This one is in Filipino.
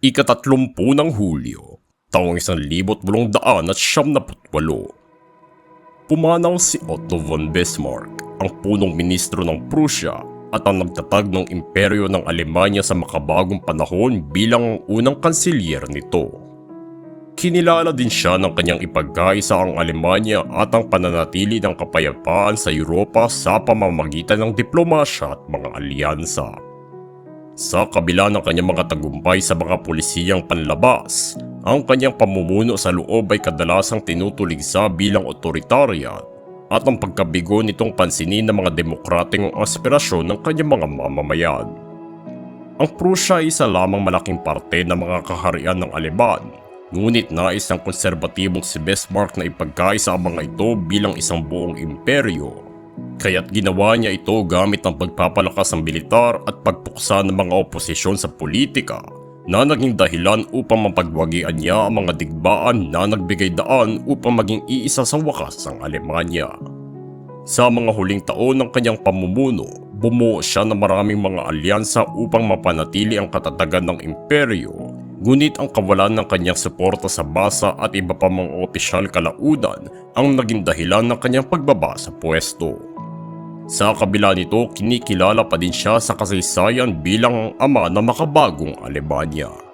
Ikatatlumpu ng Hulyo, taong isang libot bulong daan at siyam na putwalo. Pumanaw si Otto von Bismarck, ang punong ministro ng Prussia at ang nagtatag ng imperyo ng Alemanya sa makabagong panahon bilang ang unang kansilyer nito. Kinilala din siya ng kanyang ipagkaisa ang Alemanya at ang pananatili ng kapayapaan sa Europa sa pamamagitan ng diplomasya at mga alyansa. Sa kabila ng kanyang mga tagumpay sa mga pulisiyang panlabas, ang kanyang pamumuno sa loob ay kadalasang tinutuligsa bilang otoritarya at ang pagkabigo nitong pansinin ng mga demokrating aspirasyon ng kanyang mga mamamayan. Ang Prussia ay isa lamang malaking parte ng mga kaharian ng Aleman, ngunit nais ng konserbatibong si Bismarck na ipagkaisa ang mga ito bilang isang buong imperyo Kaya't ginawa niya ito gamit ang pagpapalakas ng militar at pagpuksa ng mga oposisyon sa politika na naging dahilan upang mapagwagian niya ang mga digbaan na nagbigay daan upang maging iisa sa wakas ang Alemanya. Sa mga huling taon ng kanyang pamumuno, bumuo siya ng maraming mga alyansa upang mapanatili ang katatagan ng imperyo Ngunit ang kawalan ng kanyang suporta sa basa at iba pa mga opisyal kalaudan ang naging dahilan ng kanyang pagbaba sa pwesto. Sa kabila nito, kinikilala pa din siya sa kasaysayan bilang ang ama ng makabagong Alemanya.